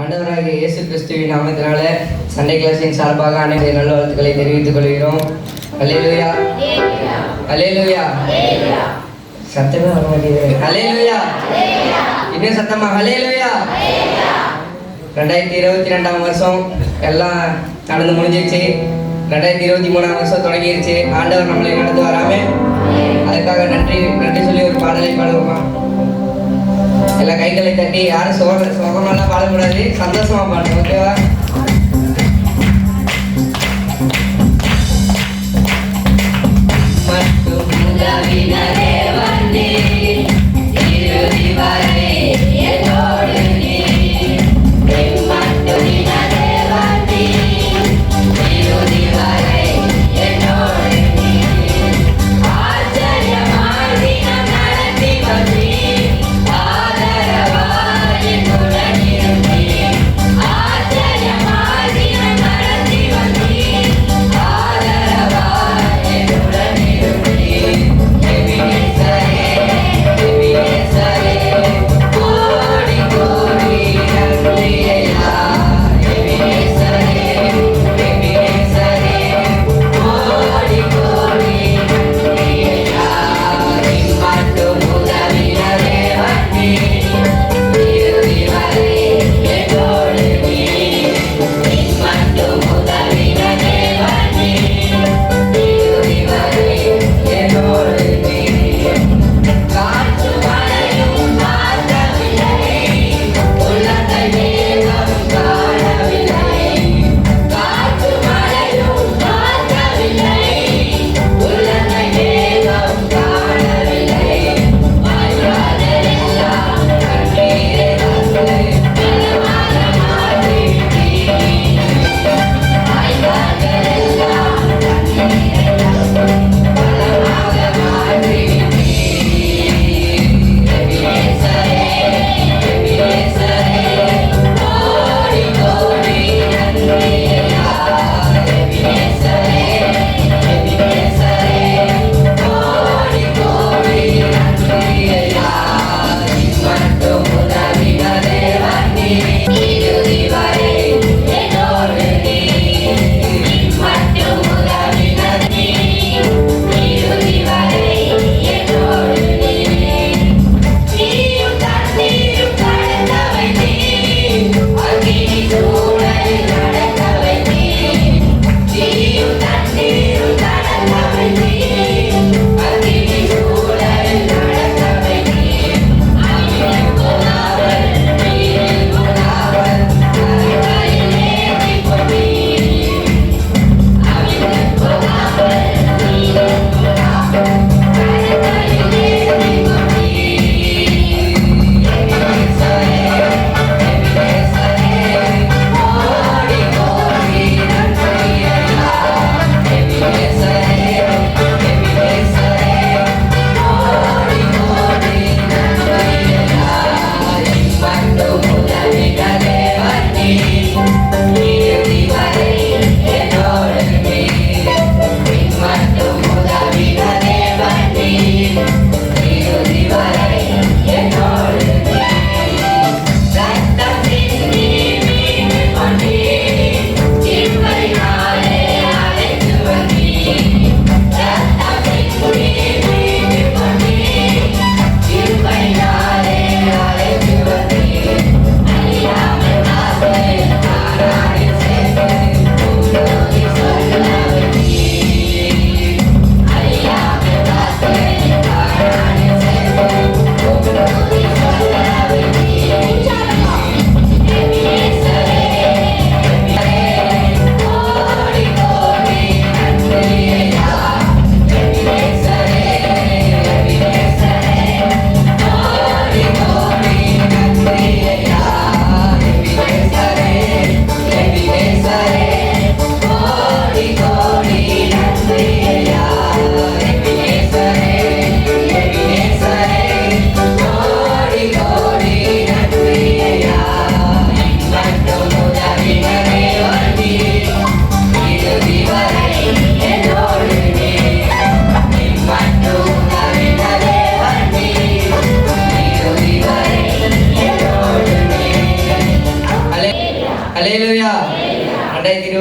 ஆண்டவராகிய இயேசு கிறிஸ்துவின் நாமத்தினால சண்டே கிளாஸின் சார்பாக அனைத்து நல்ல வாழ்த்துக்களை தெரிவித்துக் கொள்கிறோம். அலேலுயா அலேலுயா சத்தமே வர மாட்டேங்குது. அலேலுயா இன்னும் சத்தமா? அலேலுயா ரெண்டாயிரத்தி இருபத்தி ரெண்டாம் வருஷம் எல்லாம் நடந்து முடிஞ்சிருச்சு. ரெண்டாயிரத்தி இருபத்தி மூணாம் வருஷம் தொடங்கிருச்சு. ஆண்டவர் நம்மளை நடந்து வராம அதுக்காக நன்றி நன்றி சொல்லி ஒரு பாடலை பாடுவோமா? எல்லாம் கைகளை தட்டி யாரும் சோக சோகமெல்லாம் பாடக்கூடாது சந்தோஷமா பாடணும் ஓகேவா மட்டும்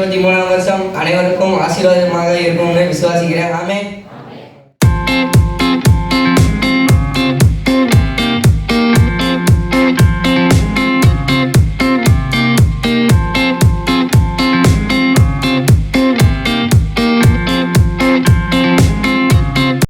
இருபத்தி மூணாம் வருஷம் அனைவருக்கும் ஆசீர்வாதமாக இருக்கும்னு விசுவாசிக்கிறேன். ஆமே